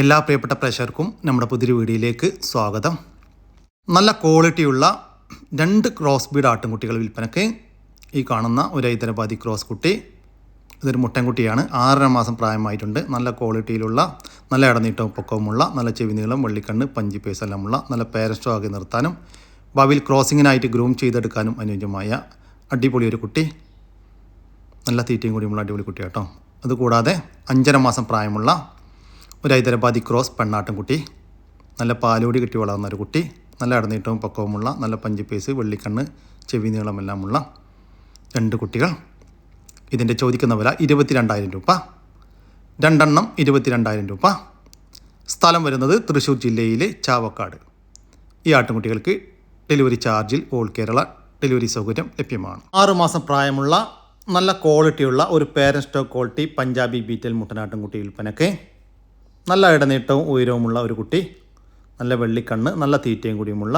എല്ലാ പ്രിയപ്പെട്ട പ്രേക്ഷകർക്കും നമ്മുടെ പുതിയൊരു വീഡിയോയിലേക്ക് സ്വാഗതം. നല്ല ക്വാളിറ്റിയുള്ള രണ്ട് ക്രോസ് ബീഡ് ആട്ടിൻകുട്ടികൾ വിൽപ്പനയ്ക്ക് ഈ കാണുന്ന ഒരു ഹൈദരാബാദി ക്രോസ് കുട്ടി. ഇതൊരു മുട്ടൻകുട്ടിയാണ്. ആറര മാസം പ്രായമായിട്ടുണ്ട്. നല്ല ക്വാളിറ്റിയിലുള്ള നല്ല ഇടനീട്ടവും പൊക്കവുമുള്ള നല്ല ചെവി നീളം വെള്ളിക്കണ്ണ് പഞ്ചി പേസ് എല്ലാമുള്ള നല്ല പേരസ്റ്റോ നിർത്താനും ഭാവിയിൽ ക്രോസിങ്ങിനായിട്ട് ഗ്രൂം ചെയ്തെടുക്കാനും അനുയോജ്യമായ അടിപൊളി ഒരു കുട്ടി. നല്ല തീറ്റയും കൂടിയുമുള്ള അടിപൊളി കുട്ടി കേട്ടോ അതുകൂടാതെ അഞ്ചര മാസം പ്രായമുള്ള ഒരു ഹൈദരാബാദി ക്രോസ് പെണ്ണാട്ടുംകുട്ടി. നല്ല പാലോടി കിട്ടി വളർന്ന ഒരു കുട്ടി. നല്ല അടനീട്ടവും പക്കവുമുള്ള നല്ല പഞ്ചിപ്പേസ് വെള്ളിക്കണ്ണ് ചെവി നീളമെല്ലാമുള്ള രണ്ട് കുട്ടികൾ. ഇതിന്റെ ചോദിക്കുന്ന വില ഇരുപത്തിരണ്ടായിരം രൂപ. രണ്ടെണ്ണം ഇരുപത്തിരണ്ടായിരം രൂപ. സ്ഥലം വരുന്നത് തൃശ്ശൂർ ജില്ലയിലെ ചാവക്കാട്. ഈ ആട്ടുംകുട്ടികൾക്ക് ഡെലിവറി ചാർജിൽ ഓൾ കേരള ഡെലിവറി സൗകര്യം ലഭ്യമാണ്. ആറുമാസം പ്രായമുള്ള നല്ല ക്വാളിറ്റിയുള്ള ഒരു parent stock quality Punjabi Beetal മുട്ടനാട്ടുംകുട്ടി വിൽപ്പനയ്ക്ക് നല്ല ഇടനീട്ടവും ഉയരവുമുള്ള ഒരു കുട്ടി നല്ല വെള്ളിക്കണ്ണ് നല്ല തീറ്റയും കൂടിയുമുള്ള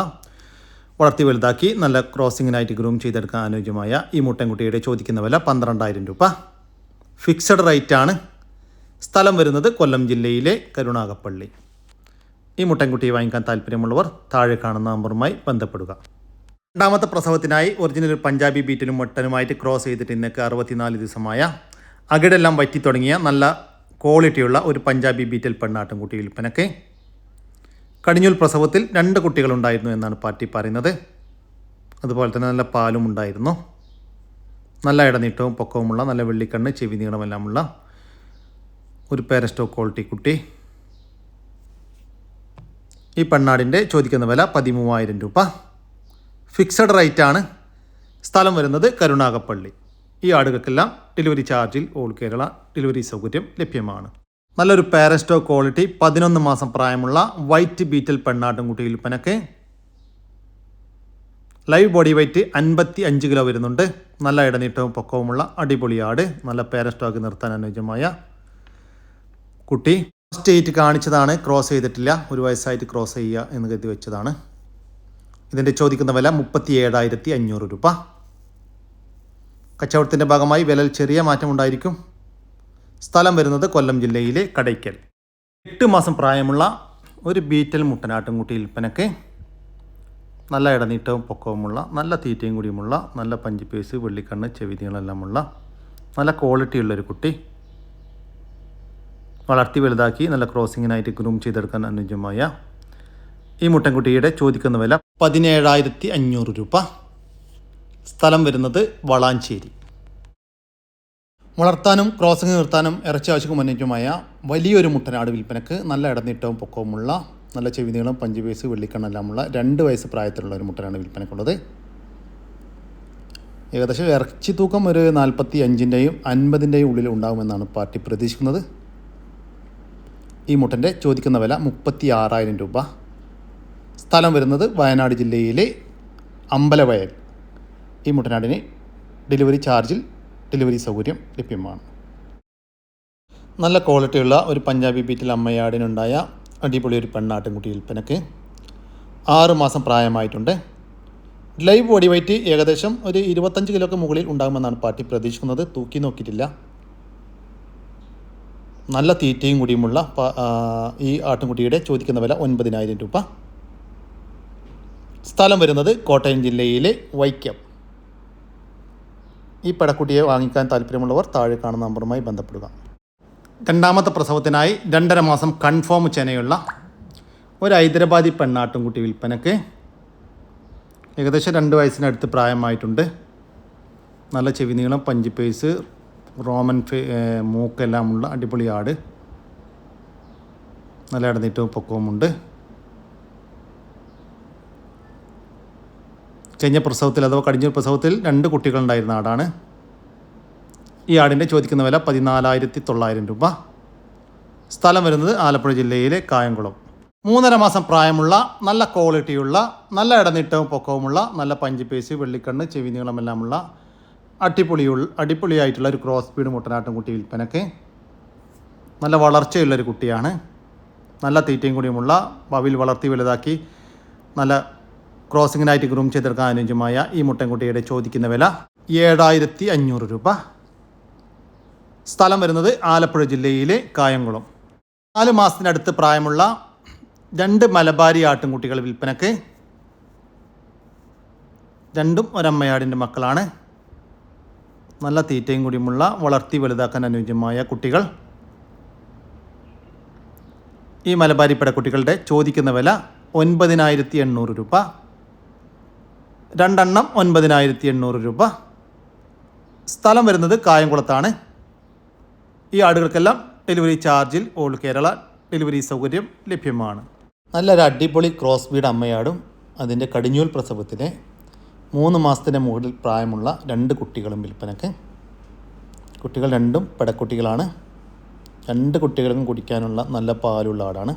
വളർത്തി വലുതാക്കി നല്ല ക്രോസിങ്ങിനായിട്ട് ഗ്രൂം ചെയ്തെടുക്കാൻ അനുയോജ്യമായ ഈ മുട്ടൻകുട്ടിയുടെ ചോദിക്കുന്ന വില പന്ത്രണ്ടായിരം രൂപ. ഫിക്സഡ് റേറ്റാണ് സ്ഥലം വരുന്നത് കൊല്ലം ജില്ലയിലെ കരുണാകപ്പള്ളി ഈ മുട്ടൻകുട്ടിയെ വാങ്ങിക്കാൻ താല്പര്യമുള്ളവർ താഴെ കാണുന്ന നമ്പറുമായി ബന്ധപ്പെടുക. രണ്ടാമത്തെ പ്രസവത്തിനായി ഒറിജിനൽ പഞ്ചാബി ബീറ്റിലും മുട്ടനുമായിട്ട് ക്രോസ് ചെയ്തിട്ട് ഇന്നൊക്കെ അറുപത്തിനാല് ദിവസമായ അകിടെല്ലാം വറ്റി തുടങ്ങിയ നല്ല ക്വാളിറ്റിയുള്ള ഒരു പഞ്ചാബി ബീറ്റൽ പെണ്ണാട്ടും കുട്ടി വിൽപ്പനയ്ക്ക്. കടിഞ്ഞൂൽ പ്രസവത്തിൽ രണ്ട് കുട്ടികളുണ്ടായിരുന്നു എന്നാണ് പാർട്ടി പറയുന്നത്. അതുപോലെ തന്നെ നല്ല പാലും ഉണ്ടായിരുന്നു. നല്ല ഇടനീട്ടവും പൊക്കവുമുള്ള നല്ല വെള്ളിക്കണ്ണ് ചെവി നീളമെല്ലാമുള്ള ഒരു പേരസ്റ്റോ ക്വാളിറ്റി കുട്ടി. ഈ പെണ്ണാടിന്റെ ചോദിക്കുന്ന വില പതിമൂവായിരം രൂപ. ഫിക്സഡ് റേറ്റാണ്. സ്ഥലം വരുന്നത് കരുണാകപ്പള്ളി ഈ ആടുകൾക്കെല്ലാം ഡെലിവറി ചാർജിൽ ഓൾ കേരള ഡെലിവറി സൗകര്യം ലഭ്യമാണ്. നല്ലൊരു പാരസ്റ്റോ ക്വാളിറ്റി പതിനൊന്ന് മാസം പ്രായമുള്ള വൈറ്റ് ബീറ്റൽ പെണ്ണാട്ടുംകുട്ടി വിൽപ്പനക്ക് ലൈവ് ബോഡി വെയ്റ്റ് അൻപത്തി അഞ്ച് കിലോ വരുന്നുണ്ട്. നല്ല ഇടനീട്ടവും പൊക്കവുമുള്ള അടിപൊളി ആട് നല്ല പാരസ്റ്റോക്ക് നിർത്താൻ അനുയോജ്യമായ കുട്ടി. സ്റ്റേറ്റ് കാണിച്ചതാണ് ക്രോസ് ചെയ്തിട്ടില്ല. ഒരു വയസ്സായിട്ട് ക്രോസ് ചെയ്യുക എന്ന് കരുതി വെച്ചതാണ്. ഇതിന്റെ ചോദിക്കുന്ന വില മുപ്പത്തി ഏഴായിരത്തി അഞ്ഞൂറ് രൂപ. കച്ചവടത്തിന്റെ ഭാഗമായി വിലയിൽ ചെറിയ മാറ്റമുണ്ടായിരിക്കും സ്ഥലം വരുന്നത് കൊല്ലം ജില്ലയിലെ കടയ്ക്കൽ. എട്ട് മാസം പ്രായമുള്ള ഒരു ബീറ്റൽ മുട്ടനാട്ടുംകുട്ടി വിൽപ്പനയ്ക്ക് നല്ല ഇടനീട്ടവും പൊക്കവുമുള്ള നല്ല തീറ്റയും കൂടിയുമുള്ള നല്ല പഞ്ചിപ്പേസ് വെള്ളിക്കണ്ണ് ചെവിതികളെല്ലാമുള്ള നല്ല ക്വാളിറ്റി ക്വാളിറ്റിയുള്ളൊരു കുട്ടി വളർത്തി വലുതാക്കി നല്ല ക്രോസിങ്ങിനായിട്ട് ഗ്രൂം ചെയ്തെടുക്കാൻ അനുയോജ്യമായ ഈ മുട്ടൻകുട്ടിയുടെ ചോദിക്കുന്ന വില പതിനേഴായിരത്തി അഞ്ഞൂറ് രൂപ. സ്ഥലം വരുന്നത് വളാഞ്ചേരി. വളർത്താനും ക്രോസിംഗ് നിർത്താനും ഇറച്ചി ആവശ്യക്കും അനുയോജ്യമായ വലിയൊരു മുട്ടനാട് വിൽപ്പനക്ക് നല്ല ഇടനീട്ടവും പൊക്കവുമുള്ള നല്ല ചെവിനീളം പഞ്ചുപേസ് വെള്ളിക്കണ്ണെല്ലാമുള്ള രണ്ട് വയസ്സ് പ്രായത്തിലുള്ള ഒരു മുട്ടനാണ് വിൽപ്പനക്കുള്ളത്. ഏകദേശം ഇറച്ചി തൂക്കം ഒരു നാൽപ്പത്തി അഞ്ചിന്റെയും അൻപതിന്റെയും ഉള്ളിൽ ഉണ്ടാകുമെന്നാണ് പാർട്ടി പ്രതീക്ഷിക്കുന്നത്. ഈ മുട്ടന്റെ ചോദിക്കുന്ന വില മുപ്പത്തി ആറായിരം രൂപ. സ്ഥലം വരുന്നത് വയനാട് ജില്ലയിലെ അമ്പലവയൽ. ഈ മുട്ടനാടിന് ഡെലിവറി ചാർജിൽ ഡെലിവറി സൗകര്യം ലഭ്യമാണ്. നല്ല ക്വാളിറ്റിയുള്ള ഒരു പഞ്ചാബി ബീറ്റിൽ അമ്മയാടിനുണ്ടായ അടിപൊളി ഒരു പെണ്ണാട്ടിൻകുട്ടി വിൽപ്പനക്ക് ആറുമാസം പ്രായമായിട്ടുണ്ട്. ലൈവ് ബോഡി വെയ്റ്റ് ഏകദേശം ഒരു ഇരുപത്തഞ്ച് കിലോക്ക് മുകളിൽ ഉണ്ടാകുമെന്നാണ് പാർട്ടി പ്രതീക്ഷിക്കുന്നത്. തൂക്കി നോക്കിയിട്ടില്ല. നല്ല തീറ്റയും കൂടിയുമുള്ള ഈ ആട്ടിൻകുട്ടിയുടെ ചോദിക്കുന്ന വില ഒൻപതിനായിരം രൂപ. സ്ഥലം വരുന്നത് കോട്ടയം ജില്ലയിലെ വൈക്കം. ഈ പെടക്കുട്ടിയെ വാങ്ങിക്കാൻ താല്പര്യമുള്ളവർ താഴെ കാണുന്ന നമ്പറുമായി ബന്ധപ്പെടുക. രണ്ടാമത്തെ പ്രസവത്തിനായി രണ്ടര മാസം കൺഫേം ചെനയുള്ള ഒരു ഹൈദരാബാദി പെണ്ണാട്ടുംകുട്ടി വിൽപ്പനക്ക് ഏകദേശം രണ്ട് വയസ്സിനടുത്ത് പ്രായമായിട്ടുണ്ട്. നല്ല ചെവി നീളം പഞ്ചിപ്പേസ് റോമൻ ഫേ മൂക്കെല്ലാമുള്ള അടിപൊളി ആട്. നല്ല ഇടനീറ്റവും പൊക്കവുമുണ്ട്. കഴിഞ്ഞ പ്രസവത്തിൽ അഥവാ കഴിഞ്ഞ പ്രസവത്തിൽ രണ്ട് കുട്ടികളുണ്ടായിരുന്ന ആടാണ്. ഈ ആടിന്റെ ചോദിക്കുന്ന വില പതിനാലായിരത്തി തൊള്ളായിരം രൂപ. സ്ഥലം വരുന്നത് ആലപ്പുഴ ജില്ലയിലെ കായംകുളം. മൂന്നര മാസം പ്രായമുള്ള നല്ല ക്വാളിറ്റിയുള്ള നല്ല ഇടനീട്ടവും പൊക്കവുമുള്ള നല്ല പഞ്ചിപ്പേസ് വെള്ളിക്കണ്ണ് ചെവി നീളമെല്ലാമുള്ള അടിപൊളിയുള്ള അടിപൊളിയായിട്ടുള്ള ഒരു ക്രോസ് ബീഡ് മുട്ടനാട്ടും കുട്ടി വിൽപ്പനക്ക്. നല്ല വളർച്ചയുള്ളൊരു കുട്ടിയാണ്. നല്ല തീറ്റയും കൂടിയുമുള്ള ഭാവിയിൽ വളർത്തി വലുതാക്കി നല്ല ക്രോസിങ്ങിനായിട്ട് ഗ്രൂം ചെയ്തെടുക്കാൻ അനുയോജ്യമായ ഈ മുട്ടൻകുട്ടിയുടെ ചോദിക്കുന്ന വില ഏഴായിരത്തി അഞ്ഞൂറ് രൂപ. സ്ഥലം വരുന്നത് ആലപ്പുഴ ജില്ലയിലെ കായംകുളം. നാല് മാസത്തിനടുത്ത് പ്രായമുള്ള രണ്ട് മലബാരി ആട്ടിൻകുട്ടികൾ വിൽപ്പനക്ക് രണ്ടും ഒരമ്മയാടിന്റെ മക്കളാണ്. നല്ല തീറ്റയും കൂടിയുമുള്ള വളർത്തി വലുതാക്കാൻ അനുയോജ്യമായ കുട്ടികൾ. ഈ മലബാരി പടക്കുട്ടികളുടെ ചോദിക്കുന്ന വില ഒൻപതിനായിരത്തി എണ്ണൂറ് രൂപ. രണ്ടെണ്ണം ഒൻപതിനായിരത്തി എണ്ണൂറ് രൂപ. സ്ഥലം വരുന്നത് കായംകുളത്താണ്. ഈ ആടുകൾക്കെല്ലാം ഡെലിവറി ചാർജിൽ ഓൾ കേരള ഡെലിവറി സൗകര്യം ലഭ്യമാണ്. നല്ലൊരു അടിപൊളി ക്രോസ് ബീഡ് അമ്മയാടും അതിന്റെ കടിഞ്ഞൂൽ പ്രസവത്തിന് മൂന്ന് മാസത്തിന്റെ മുകളിൽ പ്രായമുള്ള രണ്ട് കുട്ടികളും വിൽപ്പനക്ക്. കുട്ടികൾ രണ്ടും പെടക്കുട്ടികളാണ്. രണ്ട് കുട്ടികൾക്കും കുടിക്കാനുള്ള നല്ല പാലുള്ള ആടാണ്.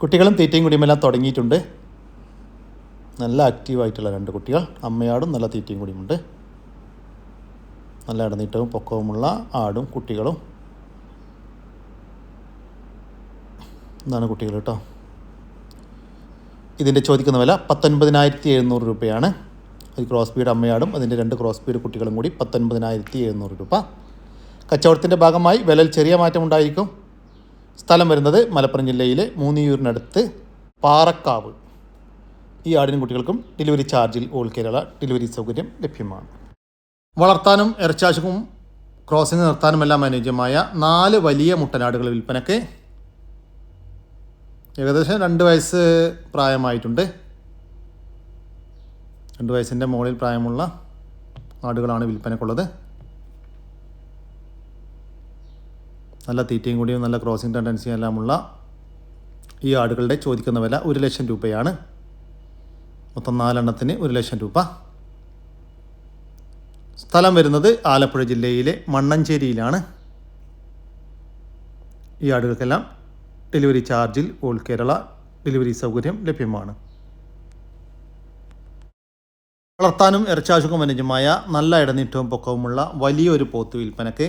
കുട്ടികളും തീറ്റയും കുടിയുമെല്ലാം തുടങ്ങിയിട്ടുണ്ട്. നല്ല ആക്റ്റീവായിട്ടുള്ള രണ്ട് കുട്ടികൾ. അമ്മയാടും നല്ല തീറ്റയും കൂടിയുമുണ്ട്. നല്ല ഇടനീട്ടവും പൊക്കവുമുള്ള ആടും കുട്ടികളും. ഇതാണ് കുട്ടികൾ കേട്ടോ. ഇതിന്റെ ചോദിക്കുന്ന വില പത്തൊൻപതിനായിരത്തി എഴുന്നൂറ് രൂപയാണ്. ഒരു ക്രോസ് ബീഡ് അമ്മയാടും അതിന്റെ രണ്ട് ക്രോസ് ബീഡ് കുട്ടികളും കൂടി പത്തൊൻപതിനായിരത്തി എഴുന്നൂറ് രൂപ. കച്ചവടത്തിന്റെ ഭാഗമായി വിലയിൽ ചെറിയ മാറ്റമുണ്ടായിരിക്കും സ്ഥലം വരുന്നത് മലപ്പുറം ജില്ലയിലെ മൂന്നിയൂരിനടുത്ത് പാറക്കാവ്. ഈ ആടിനും കുട്ടികൾക്കും ഡെലിവറി ചാർജിൽ ഓൾ കേരള ഡെലിവറി സൗകര്യം ലഭ്യമാണ്. വളർത്താനും ഇറച്ചാശുക്കും ക്രോസിംഗ് നിർത്താനുമെല്ലാം അനുയോജ്യമായ നാല് വലിയ മുട്ടനാടുകൾ വിൽപ്പനക്ക് ഏകദേശം രണ്ട് വയസ്സ് പ്രായമായിട്ടുണ്ട്. രണ്ട് വയസ്സിന്റെ മുകളിൽ പ്രായമുള്ള ആടുകളാണ് വിൽപ്പനക്കുള്ളത്. നല്ല തീറ്റയും കൂടിയും നല്ല ക്രോസിംഗ് ടെൻഡൻസിയും എല്ലാമുള്ള ഈ ആടുകളുടെ ചോദിക്കുന്ന വില ഒരു ലക്ഷം രൂപയാണ്. മൊത്തം നാലെണ്ണത്തിന് ഒരു ലക്ഷം രൂപ. സ്ഥലം വരുന്നത് ആലപ്പുഴ ജില്ലയിലെ മണ്ണഞ്ചേരിയിലാണ്. ഈ ആടുകൾക്കെല്ലാം ഡെലിവറി ചാർജിൽ ഓൾ കേരള ഡെലിവറി സൗകര്യം ലഭ്യമാണ്. വളർത്താനും ഇറച്ചാശുക്കും അനുജമായ നല്ല ഇടനീട്ടവും പൊക്കവുമുള്ള വലിയൊരു പോത്ത് വിൽപ്പനക്ക്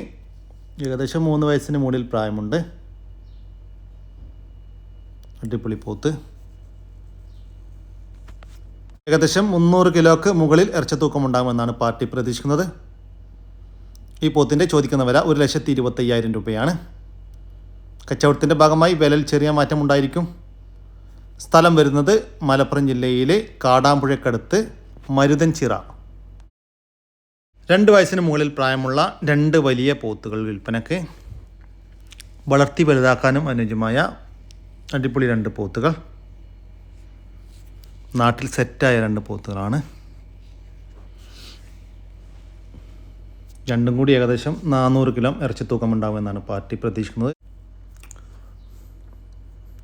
ഏകദേശം മൂന്ന് വയസ്സിന് മുകളിൽ പ്രായമുണ്ട്. അടിപൊളി പോത്ത്. ഏകദേശം മുന്നൂറ് കിലോക്ക് മുകളിൽ ഇറച്ചത്തൂക്കം ഉണ്ടാകുമെന്നാണ് പാർട്ടി പ്രതീക്ഷിക്കുന്നത്. ഈ പോത്തിന്റെ ചോദിക്കുന്ന വില ഒരു ലക്ഷത്തി ഇരുപത്തയ്യായിരം രൂപയാണ്. കച്ചവടത്തിന്റെ ഭാഗമായി വിലയിൽ ചെറിയ മാറ്റം ഉണ്ടായിരിക്കും. സ്ഥലം വരുന്നത് മലപ്പുറം ജില്ലയിലെ കാടാമ്പുഴക്കടുത്ത് മരുതൻചിറ. രണ്ട് വയസ്സിന് മുകളിൽ പ്രായമുള്ള രണ്ട് വലിയ പോത്തുകൾ വിൽപ്പനക്ക് വളർത്തി വലുതാക്കാനും അനുയോജ്യമായ അടിപൊളി രണ്ട് പോത്തുകൾ. നാട്ടിൽ സെറ്റായ രണ്ട് പോത്തുകളാണ്. രണ്ടും കൂടി ഏകദേശം നാനൂറ് കിലോ ഇറച്ചി തൂക്കം ഉണ്ടാകുമെന്നാണ് പാർട്ടി പ്രതീക്ഷിക്കുന്നത്.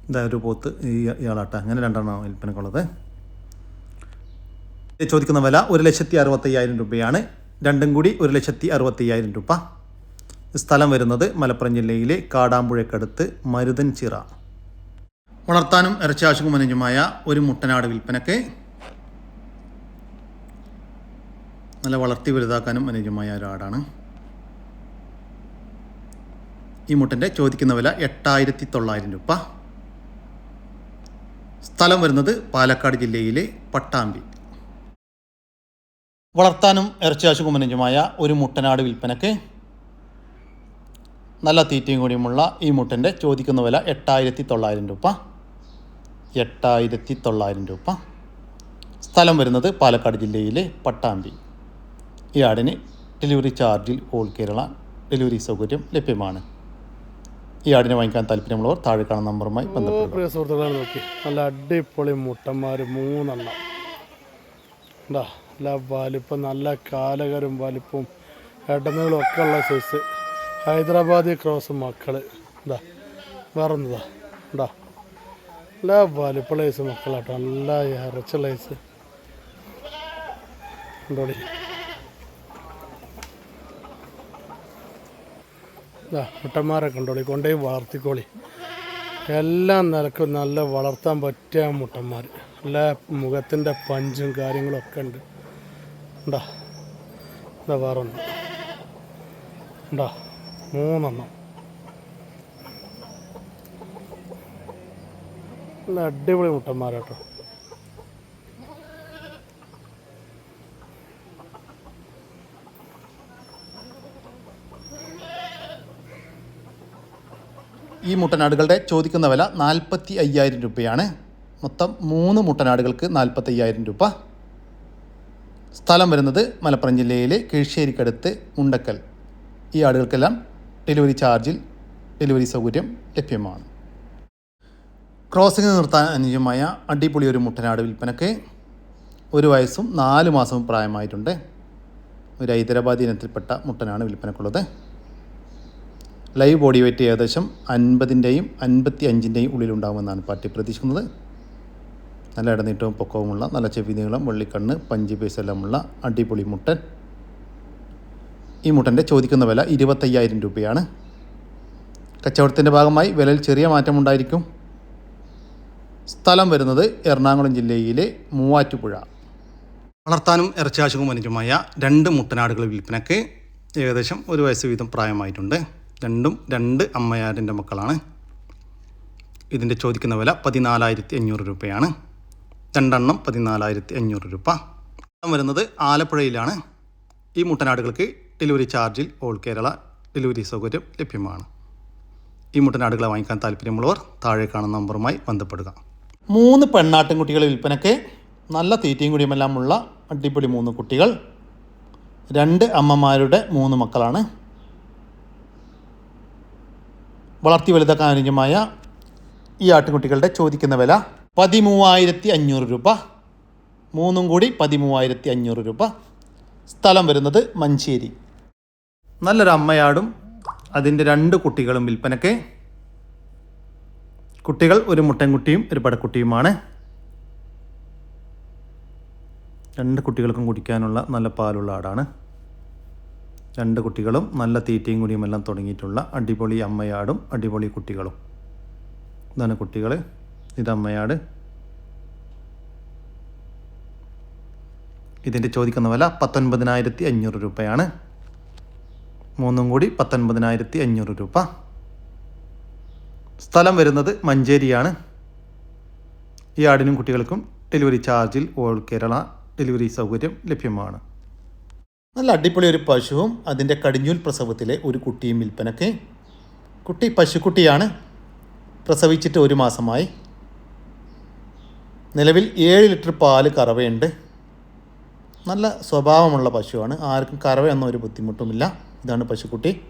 ഇതാ ഒരു പോത്ത് ഈ ഇയാളാട്ട. അങ്ങനെ രണ്ടെണ്ണം വിൽപ്പനക്കുള്ളത്. ചോദിക്കുന്ന വില ഒരു ലക്ഷത്തി അറുപത്തയ്യായിരം രൂപയാണ്. രണ്ടും കൂടി ഒരു ലക്ഷത്തി അറുപത്തയ്യായിരം രൂപ. സ്ഥലം വരുന്നത് മലപ്പുറം ജില്ലയിലെ കാടാമ്പുഴക്കടുത്ത് മരുതൻചിറ. വളർത്താനും ഇറച്ചി ആവശ്യക്കും അനുയോജ്യമായ ഒരു മുട്ടനാട് വിൽപ്പനക്ക് നല്ല വളർത്തി വലുതാക്കാനും അനുജമായ ഒരു ആടാണ് ഈ മുട്ടന്റെ ചോദിക്കുന്ന വില എട്ടായിരത്തി തൊള്ളായിരം രൂപ. സ്ഥലം വരുന്നത് പാലക്കാട് ജില്ലയിലെ പട്ടാമ്പി. വളർത്താനും ഇറച്ചി ആവശ്യക്കും അനുയോജ്യമായ ഒരു മുട്ടനാട് വിൽപ്പനക്ക് നല്ല തീറ്റയും കൂടിയുമുള്ള ഈ മുട്ടന്റെ ചോദിക്കുന്ന വില എട്ടായിരത്തി തൊള്ളായിരം രൂപ. എട്ടായിരത്തി തൊള്ളായിരം രൂപ. സ്ഥലം വരുന്നത് പാലക്കാട് ജില്ലയിലെ പട്ടാമ്പി. ഈ ആടിന് ഡെലിവറി ചാർജിൽ ഓൾ കേരള ഡെലിവറി സൗകര്യം ലഭ്യമാണ്. ഈ ആടിനെ വാങ്ങിക്കാൻ താല്പര്യമുള്ളവർ താഴെ കാണുന്ന നമ്പറുമായി ഓ ബന്ധപ്പെടുക. പ്രിയ സുഹൃത്തുക്കളെ നോക്കി. നല്ല അടിപൊളി മുട്ടന്മാർ മൂന്നെണ്ണം. ഉണ്ടാ നല്ല വലിപ്പം നല്ല കാലകരും വലിപ്പവും ഇടനീളും ഒക്കെ ഉള്ള സൈസ് ഹൈദരാബാദി ക്രോസ് മക്കൾ ഇതാ വേറൊന്നതാ ഉണ്ടാ നല്ല വലിപ്പമുള്ള സൈസ് മക്കളാട്ടോ. നല്ല ഇറച്ചുള്ള ലൈസ് ഉണ്ടോടി. ഇതാ മുട്ടന്മാരൊക്കെ ഉണ്ടോളി കൊണ്ടുപോയി വളർത്തിക്കോളി. എല്ലാം നിലക്കും നല്ല വളർത്താൻ പറ്റിയ മുട്ടന്മാർ. നല്ല മുഖത്തിന്റെ പഞ്ചും കാര്യങ്ങളും ഒക്കെ ഉണ്ട്. ഉണ്ടാ? എന്താ വേറെ ഒന്ന് ഉണ്ടാ? മൂന്നെണ്ണം. നല്ല അടിപൊളി മുട്ടന്മാരാട്ടോ ഈ മുട്ടനാടുകളുടെ ചോദിക്കുന്ന വില നാൽപ്പത്തി അയ്യായിരം രൂപയാണ്. മൊത്തം മൂന്ന് മുട്ടനാടുകൾക്ക് നാൽപ്പത്തി അയ്യായിരം രൂപ. സ്ഥലം വരുന്നത് മലപ്പുറം ജില്ലയിലെ കിഴിശ്ശേരിക്കടുത്ത് മുണ്ടക്കൽ. ഈ ആടുകൾക്കെല്ലാം ഡെലിവറി ചാർജിൽ ഡെലിവറി സൗകര്യം ലഭ്യമാണ്. ക്രോസിംഗ് നിർത്താൻ അനുയോജ്യമായ അടിപൊളി ഒരു മുട്ടനാട് വിൽപ്പനക്ക് ഒരു വയസ്സും നാല് മാസവും പ്രായമായിട്ടുണ്ട്. ഒരു ഹൈദരാബാദ് ഇനത്തിൽപ്പെട്ട മുട്ടനാണ് വിൽപ്പനക്കുള്ളത്. ലൈവ് ബോഡി വെയിറ്റ് ഏകദേശം അൻപതിന്റെയും അൻപത്തി അഞ്ചിന്റെയും ഉള്ളിലുണ്ടാകുമെന്നാണ് പാർട്ടി പ്രതീക്ഷിക്കുന്നത്. നല്ല ഇടനീട്ടവും പൊക്കവുമുള്ള നല്ല ചെവി നീളം വെള്ളിക്കണ്ണ് പഞ്ചി പേസെല്ലാമുള്ള അടിപൊളി മുട്ടൻ. ഈ മുട്ടന്റെ ചോദിക്കുന്ന വില ഇരുപത്തയ്യായിരം രൂപയാണ്. കച്ചവടത്തിന്റെ ഭാഗമായി വിലയിൽ ചെറിയ മാറ്റമുണ്ടായിരിക്കും. സ്ഥലം വരുന്നത് എറണാകുളം ജില്ലയിലെ മൂവാറ്റുപുഴ. വളർത്താനും ഇറച്ചിയാശുക്കും അനുജമായ രണ്ട് മുട്ടനാടുകൾ വിൽപ്പനയ്ക്ക് ഏകദേശം ഒരു വയസ്സ് വീതം പ്രായമായിട്ടുണ്ട്. രണ്ടും രണ്ട് അമ്മയാരിന്റെ മക്കളാണ്. ഇതിന്റെ ചോദിക്കുന്ന വില പതിനാലായിരത്തി അഞ്ഞൂറ് രൂപയാണ്. രണ്ടെണ്ണം പതിനാലായിരത്തി അഞ്ഞൂറ് രൂപ വരുന്നത് ആലപ്പുഴയിലാണ്. ഈ മുട്ടനാടുകൾക്ക് ഡെലിവറി ചാർജിൽ ഓൾ കേരള ഡെലിവറി സൗകര്യം ലഭ്യമാണ്. ഈ മുട്ടനാടുകളെ വാങ്ങിക്കാൻ താല്പര്യമുള്ളവർ താഴെ കാണുന്ന നമ്പറുമായി ബന്ധപ്പെടുക. മൂന്ന് പെണ്ണാട്ടിൻകുട്ടികൾ വിൽപ്പനയ്ക്ക് നല്ല തീറ്റയും കുടിയുമെല്ലാം ഉള്ള അടിപൊളി മൂന്ന് കുട്ടികൾ. രണ്ട് അമ്മമാരുടെ മൂന്ന് മക്കളാണ്. വളർത്തി വലുതാക്കാൻ അനുയോജ്യമായ ഈ ആട്ടിൻകുട്ടികളുടെ ചോദിക്കുന്ന വില പതിമൂവായിരത്തി അഞ്ഞൂറ് രൂപ. മൂന്നും കൂടി പതിമൂവായിരത്തി അഞ്ഞൂറ് രൂപ. സ്ഥലം വരുന്നത് മഞ്ചേരി. നല്ലൊരു അമ്മയാടും അതിന്റെ രണ്ട് കുട്ടികളും വിൽപ്പനയ്ക്ക് കുട്ടികൾ ഒരു മുട്ടൻകുട്ടിയും ഒരു പടക്കുട്ടിയുമാണ്. രണ്ട് കുട്ടികൾക്കും കുടിക്കാനുള്ള നല്ല പാലുള്ള ആടാണ്. രണ്ട് കുട്ടികളും നല്ല തീറ്റയും കുടിയും എല്ലാം തുടങ്ങിയിട്ടുള്ള അടിപൊളി അമ്മയാടും അടിപൊളി കുട്ടികളും. ഇതാണ് കുട്ടികൾ ഇത് അമ്മയാട്. ഇതിന്റെ ചോദിക്കുന്ന വില പത്തൊൻപതിനായിരത്തി അഞ്ഞൂറ് രൂപയാണ്. മൂന്നും കൂടി പത്തൊൻപതിനായിരത്തി അഞ്ഞൂറ് രൂപ. സ്ഥലം വരുന്നത് മഞ്ചേരിയാണ്. ഈ ആടിനും കുട്ടികൾക്കും ഡെലിവറി ചാർജിൽ ഓൾ കേരള ഡെലിവറി സൗകര്യം ലഭ്യമാണ്. നല്ല അടിപൊളി ഒരു പശുവും അതിന്റെ കടിഞ്ഞൂൽ പ്രസവത്തിലെ ഒരു കുട്ടിയും വിൽപ്പനക്ക് കുട്ടി പശുക്കുട്ടിയാണ്. പ്രസവിച്ചിട്ട് ഒരു മാസമായി. നിലവിൽ ഏഴ് ലിറ്റർ പാൽ കറവയുണ്ട്. നല്ല സ്വഭാവമുള്ള പശുവാണ്. ആർക്കും കറവയൊന്നും ഒരു ബുദ്ധിമുട്ടുമില്ല. ഇതാണ് പശുക്കുട്ടി.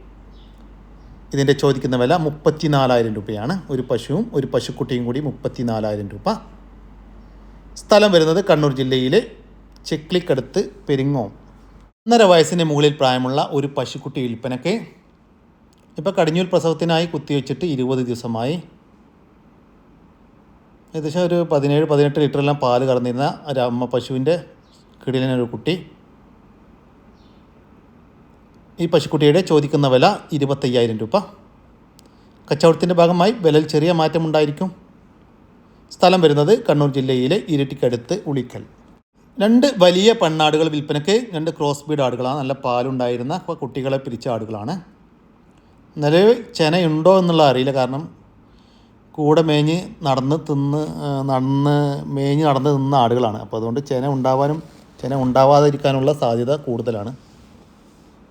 ഇതിന്റെ ചോദിക്കുന്ന വില മുപ്പത്തി നാലായിരം രൂപയാണ്. ഒരു പശുവും ഒരു പശുക്കുട്ടിയും കൂടി മുപ്പത്തി നാലായിരം രൂപ. സ്ഥലം വരുന്നത് കണ്ണൂർ ജില്ലയിലെ ചെക്ലിക്കടുത്ത് പെരിങ്ങോം. ഒന്നര വയസ്സിന് മുകളിൽ പ്രായമുള്ള ഒരു പശുക്കുട്ടി വിൽപ്പനയ്ക്ക് ഇപ്പോൾ കടിഞ്ഞൂൽ പ്രസവത്തിനായി കുത്തിവെച്ചിട്ട് ഇരുപത് ദിവസമായി. ഏകദേശം ഒരു പതിനേഴ് പതിനെട്ട് ലിറ്ററെല്ലാം പാൽ കറന്നിരുന്ന ഒരു അമ്മ പശുവിന്റെ കിടിലനൊരു കുട്ടി. ഈ പശുക്കുട്ടിയുടെ ചോദിക്കുന്ന വില ഇരുപത്തയ്യായിരം രൂപ. കച്ചവടത്തിന്റെ ഭാഗമായി വിലയിൽ ചെറിയ മാറ്റമുണ്ടായിരിക്കും സ്ഥലം വരുന്നത് കണ്ണൂർ ജില്ലയിലെ ഇരട്ടിക്കടുത്ത് ഉളിക്കൽ. രണ്ട് വലിയ പെണ്ണാടുകൾ വിൽപ്പനയ്ക്ക് രണ്ട് ക്രോസ് ബീഡ് ആടുകളാണ്. നല്ല പാലുണ്ടായിരുന്ന കുട്ടികളെ പിരിച്ച ആടുകളാണ്. നിലവിൽ ചെനയുണ്ടോ എന്നുള്ള അറിയില്ല. കാരണം കൂടെ മേഞ്ഞ് നടന്ന് തിന്ന് നടന്ന് മേഞ്ഞ് നടന്ന് തിന്ന ആടുകളാണ്. അപ്പോൾ അതുകൊണ്ട് ചെന ഉണ്ടാവാനും ചെന ഉണ്ടാവാതിരിക്കാനുള്ള സാധ്യത കൂടുതലാണ്.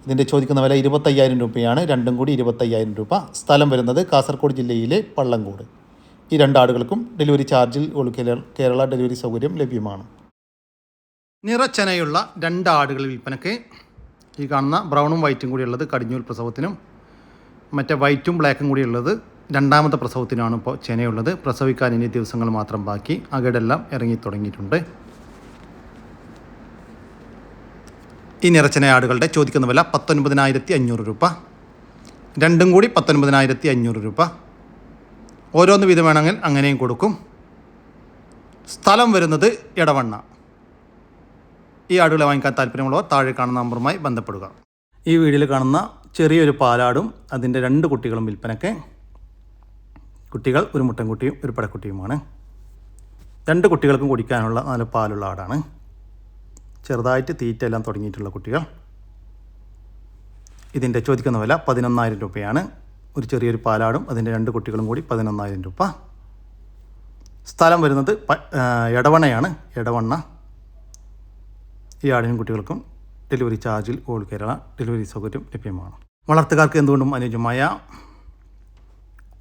ഇതിന്റെ ചോദിക്കുന്ന വില ഇരുപത്തയ്യായിരം രൂപയാണ്. രണ്ടും കൂടി ഇരുപത്തയ്യായിരം രൂപ. സ്ഥലം വരുന്നത് കാസർഗോഡ് ജില്ലയിലെ പള്ളങ്കോട് ഈ രണ്ടാടുകൾക്കും ഡെലിവറി ചാർജിൽ കേരള ഡെലിവറി സൗകര്യം ലഭ്യമാണ്. നിറച്ചനയുള്ള രണ്ട് ആടുകൾ വിൽപ്പനയ്ക്ക് ഈ കാണുന്ന ബ്രൗണും വൈറ്റും കൂടിയുള്ളത് കടിഞ്ഞൂൽ പ്രസവത്തിനും മറ്റേ വൈറ്റും ബ്ലാക്കും കൂടിയുള്ളത് രണ്ടാമത്തെ പ്രസവത്തിനാണ് ഇപ്പോൾ ചെനയുള്ളത്. പ്രസവിക്കാൻ ഇനി ദിവസങ്ങൾ മാത്രം ബാക്കി. അകടെല്ലാം ഇറങ്ങി തുടങ്ങിയിട്ടുണ്ട്. ഈ നിറച്ചന ആടുകളുടെ ചോദിക്കുന്ന വില പത്തൊൻപതിനായിരത്തി അഞ്ഞൂറ് രൂപ. രണ്ടും കൂടി പത്തൊൻപതിനായിരത്തി അഞ്ഞൂറ് രൂപ. ഓരോന്ന് വീതം വേണമെങ്കിൽ അങ്ങനെയും കൊടുക്കും. സ്ഥലം വരുന്നത് ഇടവണ്ണ ഈ ആടുകളെ വാങ്ങിക്കാൻ താല്പര്യമുള്ളവർ താഴെ കാണുന്ന നമ്പറുമായി ബന്ധപ്പെടുക. ഈ വീഡിയോയിൽ കാണുന്ന ചെറിയൊരു പാലാടും അതിന്റെ രണ്ട് കുട്ടികളും വിൽപ്പനയ്ക്ക്. കുട്ടികൾ ഒരു മുട്ടൻകുട്ടിയും ഒരു പടക്കുട്ടിയുമാണ്. രണ്ട് കുട്ടികൾക്കും കുടിക്കാനുള്ള നല്ല പാലുള്ള ആടാണ്. ചെറുതായിട്ട് തീറ്റ എല്ലാം തുടങ്ങിയിട്ടുള്ള കുട്ടികൾ. ഇതിന്റെ ചോദിക്കുന്ന വില പതിനൊന്നായിരം രൂപയാണ്. ഒരു ചെറിയൊരു പാലാടും അതിന്റെ രണ്ട് കുട്ടികളും കൂടി പതിനൊന്നായിരം രൂപ. സ്ഥലം വരുന്നത് എടവണയാണ് എടവണ്ണ. ഈ ആടിനും കുട്ടികൾക്കും ഡെലിവറി ചാർജിൽ ഓൾ കേരള ഡെലിവറി സൗകര്യം ലഭ്യമാണ്. വളർത്തുകാർക്ക് എന്തുകൊണ്ടും അനുയോജ്യമായ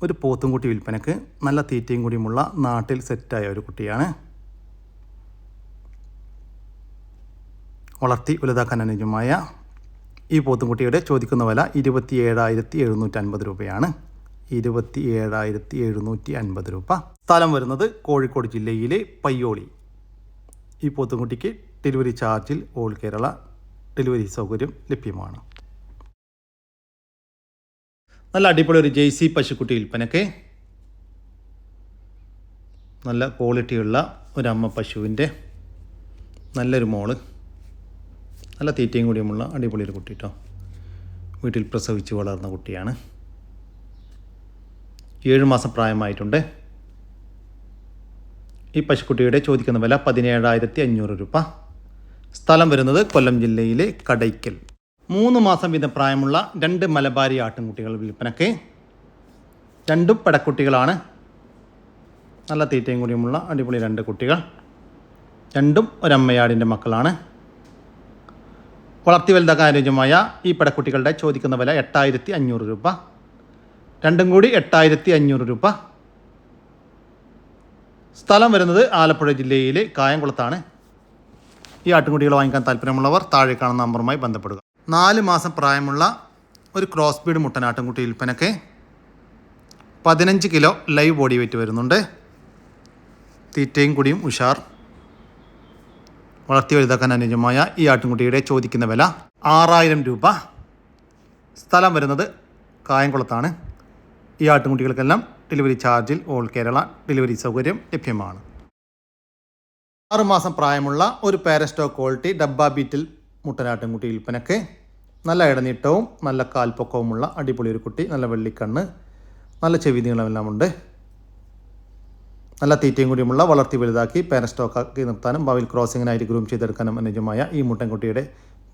ഒരു പോത്തും കുട്ടി വിൽപ്പനക്ക് നല്ല തീറ്റയും കൂടിയുമുള്ള നാട്ടിൽ സെറ്റായ ഒരു കുട്ടിയാണ്. വളർത്തി വലുതാക്കാൻ അനുയോജ്യമായ ഈ പോത്തുംകുട്ടിയുടെ ചോദിക്കുന്ന വില ഇരുപത്തി ഏഴായിരത്തി എഴുന്നൂറ്റി അൻപത് രൂപയാണ്. ഇരുപത്തി ഏഴായിരത്തി എഴുന്നൂറ്റി അൻപത് രൂപ. സ്ഥലം വരുന്നത് കോഴിക്കോട് ജില്ലയിലെ പയ്യോളി. ഈ പോത്തുംകുട്ടിക്ക് ഡെലിവറി ചാർജിൽ ഓൾ കേരള ഡെലിവറി സൗകര്യം ലഭ്യമാണ്. നല്ല അടിപൊളി ഒരു ജെയ്സി പശുക്കുട്ടി വിൽപ്പനക്ക്. നല്ല ക്വാളിറ്റിയുള്ള ഒരു അമ്മ പശുവിന്റെ നല്ലൊരു മോൾ. നല്ല തീറ്റയും കൂടിയുമുള്ള അടിപൊളി ഒരു കുട്ടി കേട്ടോ വീട്ടിൽ പ്രസവിച്ച് വളർന്ന കുട്ടിയാണ്. ഏഴ് മാസം പ്രായമായിട്ടുണ്ട്. ഈ പശുക്കുട്ടിയുടെ ചോദിക്കുന്ന വില പതിനേഴായിരത്തി അഞ്ഞൂറ് രൂപ. സ്ഥലം വരുന്നത് കൊല്ലം ജില്ലയിലെ കടയ്ക്കൽ. മൂന്ന് മാസം വീതം പ്രായമുള്ള രണ്ട് മലബാരി ആട്ടിൻകുട്ടികൾ വിൽപ്പനക്ക്. രണ്ടും പടക്കുട്ടികളാണ്. നല്ല തീറ്റയും കൂടിയുമുള്ള അടിപൊളി രണ്ട് കുട്ടികൾ. രണ്ടും ഒരമ്മയാടിന്റെ മക്കളാണ്. വളർത്തി വലുതാക്കാൻ അനുയോജ്യമായ ഈ പടക്കുട്ടികളുടെ ചോദിക്കുന്ന വില എട്ടായിരത്തി അഞ്ഞൂറ് രൂപ. രണ്ടും കൂടി എട്ടായിരത്തി അഞ്ഞൂറ് രൂപ. സ്ഥലം വരുന്നത് ആലപ്പുഴ ജില്ലയിലെ കായംകുളത്താണ്. ഈ ആട്ടുംകുട്ടികൾ വാങ്ങിക്കാൻ താല്പര്യമുള്ളവർ താഴെ കാണുന്ന നമ്പറുമായി ബന്ധപ്പെടുക. നാല് മാസം പ്രായമുള്ള ഒരു ക്രോസ് ബീഡ് മുട്ടനാട്ടുംകുട്ടി വിൽപ്പനയ്ക്ക് പതിനഞ്ച് കിലോ ലൈവ് ബോഡി വെയിറ്റ് വരുന്നുണ്ട്. തീറ്റയും കുടിയും ഉഷാർ. വളർത്തി വലുതാക്കാൻ അനുയോജ്യമായ ഈ ആട്ടിൻകുട്ടിയുടെ ചോദിക്കുന്ന വില ആറായിരം രൂപ. സ്ഥലം വരുന്നത് കായംകുളത്താണ്. ഈ ആട്ടിൻകുട്ടികൾക്കെല്ലാം ഡെലിവറി ചാർജിൽ ഓൾ കേരള ഡെലിവറി സൗകര്യം ലഭ്യമാണ്. ആറുമാസം പ്രായമുള്ള ഒരു പാരസ്റ്റോ ക്വാളിറ്റി ഡബ്ബ ബീറ്റിൽ മുട്ടനാട്ടിൻകുട്ടി വിൽപ്പനക്ക്. നല്ല ഇടനീട്ടവും നല്ല കാൽപ്പൊക്കവുമുള്ള അടിപൊളി ഒരു കുട്ടി നല്ല വെള്ളിക്കണ്ണ് നല്ല ചെവി നീളമെല്ലാം ഉണ്ട് നല്ല തീറ്റയും കൂടിയുമുള്ള വളർത്തി വലുതാക്കി പാരസ്റ്റോക്കാക്കി നിർത്താനും ഭാവിയിൽ ക്രോസിങ്ങിനായിട്ട് ഗ്രൂം ചെയ്തെടുക്കാനും അനുജമായ ഈ മുട്ടൻകുട്ടിയുടെ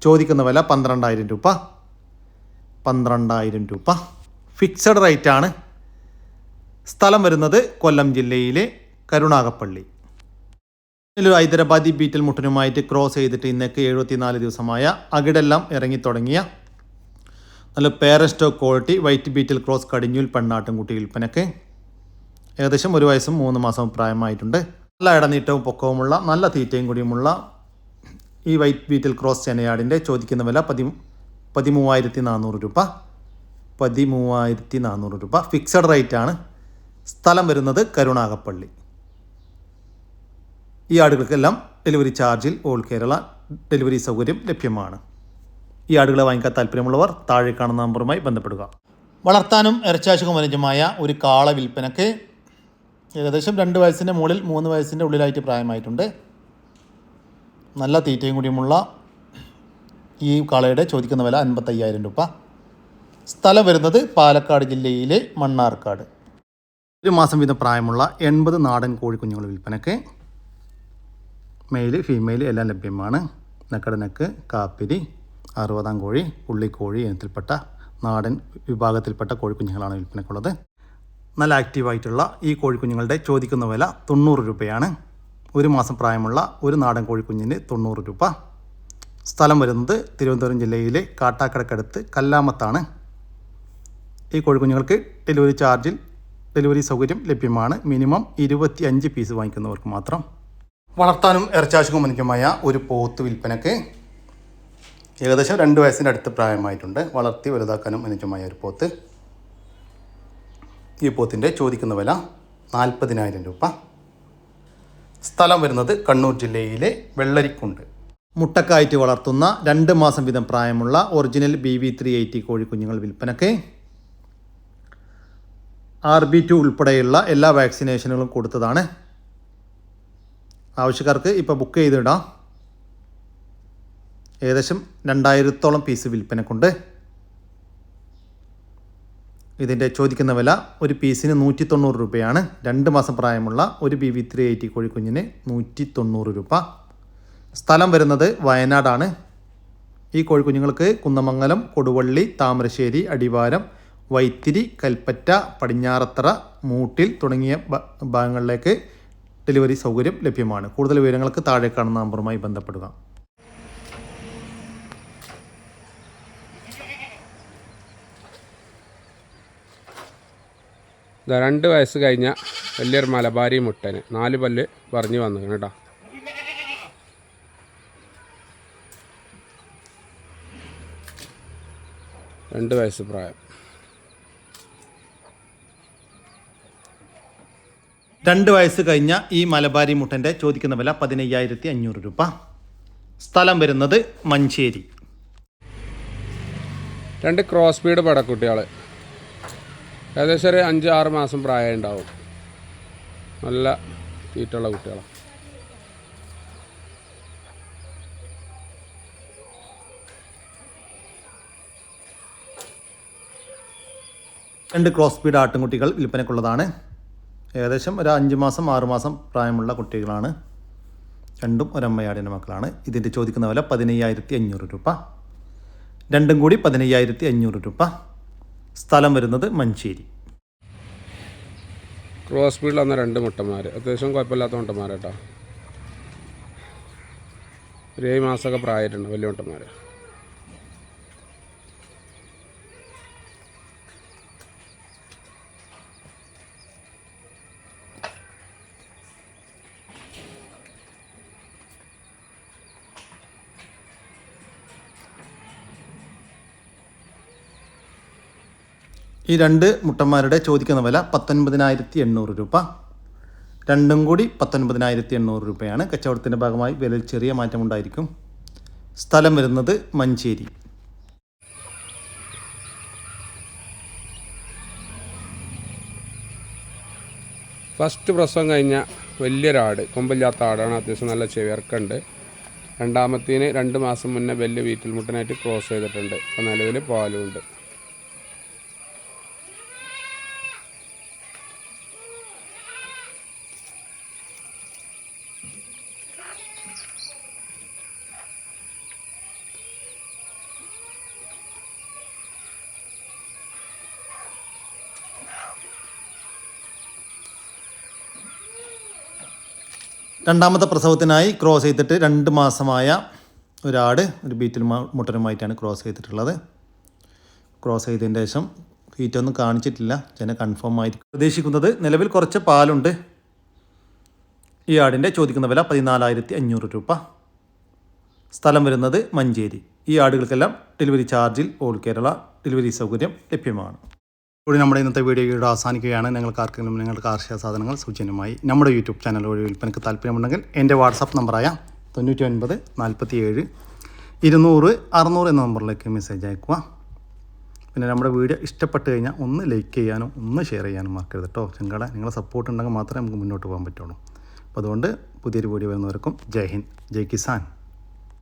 ചോദിക്കുന്ന വില പന്ത്രണ്ടായിരം രൂപ. പന്ത്രണ്ടായിരം രൂപ. ഫിക്സഡ് റേറ്റാണ്. സ്ഥലം വരുന്നത് കൊല്ലം ജില്ലയിലെ കരുണാകപ്പള്ളി ഇതിലൊരു ഹൈദരാബാദി ബീറ്റൽ മുട്ടനുമായിട്ട് ക്രോസ് ചെയ്തിട്ട് ഇന്നേക്ക് എഴുപത്തിനാല് ദിവസമായ അകിടെല്ലാം ഇറങ്ങിത്തുടങ്ങിയ നല്ല പേരസ്റ്റോ ക്വാളിറ്റി വൈറ്റ് ബീറ്റൽ ക്രോസ് കടിഞ്ഞൂൽ പെണ്ണാട്ടും കുട്ടി വിൽപ്പനക്ക് ഏകദേശം ഒരു വയസ്സും മൂന്ന് മാസം പ്രായമായിട്ടുണ്ട്. നല്ല ഇടനീട്ടവും പൊക്കവുമുള്ള നല്ല തീറ്റയും കൂടിയുമുള്ള ഈ വൈറ്റ് വീറ്റിൽ ക്രോസ് ചെനയാടിന്റെ ചോദിക്കുന്ന വില പതി പതിമൂവായിരത്തി നാനൂറ് രൂപ. പതിമൂവായിരത്തി നാനൂറ് രൂപ. ഫിക്സഡ് റേറ്റ് ആണ് സ്ഥലം വരുന്നത് കരുണാകപ്പള്ളി. ഈ ആടുകൾക്കെല്ലാം ഡെലിവറി ചാർജിൽ ഓൾ കേരള ഡെലിവറി സൗകര്യം ലഭ്യമാണ്. ഈ ആടുകളെ വാങ്ങിക്കാൻ താല്പര്യമുള്ളവർ താഴെ കാണുന്ന നമ്പറുമായി ബന്ധപ്പെടുക. വളർത്താനും ഇറച്ചാശുഖം അനുജമായ ഒരു കാള വിൽപ്പനക്ക് ഏകദേശം രണ്ട് വയസ്സിന്റെ മുകളിൽ മൂന്ന് വയസ്സിന്റെ ഉള്ളിലായിട്ട് പ്രായമായിട്ടുണ്ട്. നല്ല തീറ്റയും കൂടിയുമുള്ള ഈ കാളയുടെ ചോദിക്കുന്ന വില അൻപത്തയ്യായിരം രൂപ. സ്ഥലം വരുന്നത് പാലക്കാട് ജില്ലയിലെ മണ്ണാർക്കാട്. ഒരു മാസം വീതം പ്രായമുള്ള എൺപത് നാടൻ കോഴിക്കുഞ്ഞുങ്ങൾ വിൽപ്പനയ്ക്ക് മെയിൽ ഫീമെയിൽ എല്ലാം ലഭ്യമാണ്. നെക്കടനക്ക് കാപ്പിരി അറുപതാം കോഴി പുള്ളിക്കോഴി ഇനത്തിൽപ്പെട്ട നാടൻ വിഭാഗത്തിൽപ്പെട്ട കോഴിക്കുഞ്ഞുങ്ങളാണ് വിൽപ്പനക്കുള്ളത്. നല്ല ആക്റ്റീവായിട്ടുള്ള ഈ കോഴിക്കുഞ്ഞുങ്ങളുടെ ചോദിക്കുന്ന വില തൊണ്ണൂറ് രൂപയാണ്. ഒരു മാസം പ്രായമുള്ള ഒരു നാടൻ കോഴിക്കുഞ്ഞിന് തൊണ്ണൂറ് രൂപ. സ്ഥലം വരുന്നത് തിരുവനന്തപുരം ജില്ലയിലെ കാട്ടാക്കടക്കടുത്ത് കല്ലാമത്താണ്. ഈ കോഴിക്കുഞ്ഞുങ്ങൾക്ക് ഡെലിവറി ചാർജിൽ ഡെലിവറി സൗകര്യം ലഭ്യമാണ്. മിനിമം ഇരുപത്തി അഞ്ച് പീസ് വാങ്ങിക്കുന്നവർക്ക് മാത്രം. വളർത്താനും ഇറച്ചാശുക്കും അനുജമായ ഒരു പോത്ത് വിൽപ്പനക്ക് ഏകദേശം രണ്ട് വയസ്സിന്റെ അടുത്ത് പ്രായമായിട്ടുണ്ട്. വളർത്തി വലുതാക്കാനും അനുജമായ ഒരു പോത്ത്. ഈ പോത്തിന്റെ ചോദിക്കുന്ന വില നാൽപ്പതിനായിരം രൂപ. സ്ഥലം വരുന്നത് കണ്ണൂർ ജില്ലയിലെ വെള്ളരിക്കുണ്ട്. മുട്ടക്കായിട്ട് വളർത്തുന്ന രണ്ട് മാസം വീതം പ്രായമുള്ള original B V three eighty കോഴിക്കുഞ്ഞുങ്ങൾ വിൽപ്പനക്ക്. ആർ ബി ടു ഉൾപ്പെടെയുള്ള എല്ലാ വാക്സിനേഷനുകളും കൊടുത്തതാണ്. ആവശ്യക്കാർക്ക് ഇപ്പോൾ ബുക്ക് ചെയ്തിടാം ഏകദേശം രണ്ടായിരത്തോളം പീസ് വിൽപ്പനക്കുണ്ട്. ഇതിന്റെ ചോദിക്കുന്ന വില ഒരു പീസിന് നൂറ്റി തൊണ്ണൂറ് രൂപയാണ്. രണ്ട് മാസം പ്രായമുള്ള ഒരു ബി വി ത്രീ എയ്റ്റി കോഴിക്കുഞ്ഞിന് നൂറ്റി തൊണ്ണൂറ് രൂപ. സ്ഥലം വരുന്നത് വയനാടാണ്. ഈ കോഴിക്കുഞ്ഞുങ്ങൾക്ക് കുന്നമംഗലം കൊടുവള്ളി താമരശ്ശേരി അടിവാരം വൈത്തിരി കൽപ്പറ്റ പടിഞ്ഞാറത്തറ മൂട്ടിൽ തുടങ്ങിയ ഭാഗങ്ങളിലേക്ക് ഡെലിവറി സൗകര്യം ലഭ്യമാണ്. കൂടുതൽ വിവരങ്ങൾക്ക് താഴെ കാണുന്ന നമ്പറുമായി ബന്ധപ്പെടുക ഇതാ രണ്ട് വയസ്സ് കഴിഞ്ഞ വലിയൊരു മലബാരി മുട്ടന്. നാല് പല്ല് പറഞ്ഞു വന്നു കേട്ടോ. രണ്ട് വയസ്സ് പ്രായം. രണ്ട് വയസ്സ് കഴിഞ്ഞ ഈ മലബാരി മുട്ടന്റെ ചോദിക്കുന്ന വില പതിനയ്യായിരത്തി അഞ്ഞൂറ് രൂപ. സ്ഥലം വരുന്നത് മഞ്ചേരി. രണ്ട് ക്രോസ് ബീഡ് പടക്കുട്ടികൾ ഏകദേശം ഒരു അഞ്ച് ആറ് മാസം പ്രായം ഉണ്ടാവും നല്ല തീറ്റുള്ള കുട്ടികളാണ് രണ്ട് ക്രോസ് ബീഡ് ആട്ടുംകുട്ടികൾ വിൽപ്പനക്കുള്ളതാണ് ഏകദേശം ഒരു അഞ്ച് മാസം ആറ് മാസം പ്രായമുള്ള കുട്ടികളാണ്. രണ്ടും ഒരമ്മയാടിന്റെ മക്കളാണ്. ഇതിന്റെ ചോദിക്കുന്ന വില പതിനയ്യായിരത്തി അഞ്ഞൂറ് രൂപ. രണ്ടും കൂടി പതിനയ്യായിരത്തി അഞ്ഞൂറ് രൂപ. സ്ഥലം വരുന്നത് മഞ്ചേരി. ക്രോസ് സ്പീഡിൽ വന്ന രണ്ട് മുട്ടന്മാർ അത്യാവശ്യം കുഴപ്പമില്ലാത്ത മുട്ടന്മാരാട്ടോ. ഒരു ഏഴ് മാസമൊക്കെ പ്രായമായിട്ടുണ്ട് വലിയ മുട്ടന്മാർ ഈ രണ്ട് മുട്ടന്മാരുടെ ചോദിക്കുന്ന വില പത്തൊൻപതിനായിരത്തി എണ്ണൂറ് രൂപ. രണ്ടും കൂടി പത്തൊൻപതിനായിരത്തി എണ്ണൂറ് രൂപയാണ്. കച്ചവടത്തിന്റെ ഭാഗമായി വിലയിൽ ചെറിയ മാറ്റമുണ്ടായിരിക്കും സ്ഥലം വരുന്നത് മഞ്ചേരി. ഫസ്റ്റ് പ്രസവം കഴിഞ്ഞ വലിയൊരാട് കൊമ്പില്ലാത്ത ആടാണ് അത്യാവശ്യം നല്ല ചെവിയർക്കുണ്ട് രണ്ടാമത്തേന് രണ്ട് മാസം മുന്നേ വലിയ വീട്ടിൽ മുട്ടനായിട്ട് ക്രോസ് ചെയ്തിട്ടുണ്ട്. അപ്പോൾ നിലവിൽ പാലുമുണ്ട് രണ്ടാമത്തെ പ്രസവത്തിനായി ക്രോസ് ചെയ്തിട്ട് രണ്ട് മാസമായ ഒരാട് ഒരു ബീറ്റിൽ മുട്ടനുമായിട്ടാണ് ക്രോസ് ചെയ്തിട്ടുള്ളത്. ക്രോസ് ചെയ്തതിന് ശേഷം ഹീറ്റൊന്നും കാണിച്ചിട്ടില്ല. ജന കൺഫേം ആയി പ്രതീക്ഷിക്കുന്നത് നിലവിൽ കുറച്ച് പാലുണ്ട്. ഈ ആടിന്റെ ചോദിക്കുന്ന വില പതിനാലായിരത്തി അഞ്ഞൂറ് രൂപ. സ്ഥലം വരുന്നത് മഞ്ചേരി. ഈ ആടുകൾക്കെല്ലാം ഡെലിവറി ചാർജിൽ ഓൾ കേരള ഡെലിവറി സൗകര്യം ലഭ്യമാണ്. കൂടി നമ്മുടെ ഇന്നത്തെ വീഡിയോ ഇവിടെ അവസാനിക്കുകയാണ്. നിങ്ങൾക്ക് ആർക്കെങ്കിലും നിങ്ങളുടെ കാർഷിക സാധനങ്ങൾ സൗജന്യമായി നമ്മുടെ യൂട്യൂബ് ചാനൽ വഴി വിൽപ്പനയ്ക്ക് താല്പര്യമുണ്ടെങ്കിൽ എന്റെ വാട്സാപ്പ് നമ്പറായ തൊണ്ണൂറ്റി ഒൻപത് നാൽപ്പത്തി ഏഴ് ഇരുന്നൂറ് അറുന്നൂറ് എന്ന നമ്പറിലേക്ക് മെസ്സേജ് അയക്കുക. പിന്നെ നമ്മുടെ വീഡിയോ ഇഷ്ടപ്പെട്ട് കഴിഞ്ഞാൽ ഒന്ന് ലൈക്ക് ചെയ്യാനും ഒന്ന് ഷെയർ ചെയ്യാനും മറക്കരുത് കേട്ടോ ചെങ്കട നിങ്ങളെ സപ്പോർട്ട് ഉണ്ടെങ്കിൽ മാത്രമേ നമുക്ക് മുന്നോട്ട് പോകാൻ പറ്റുള്ളൂ. അപ്പോൾ അതുകൊണ്ട് പുതിയൊരു വീഡിയോ വരുന്നവർക്കും ജയ് ഹിന്ദ് ജയ് കിസാൻ.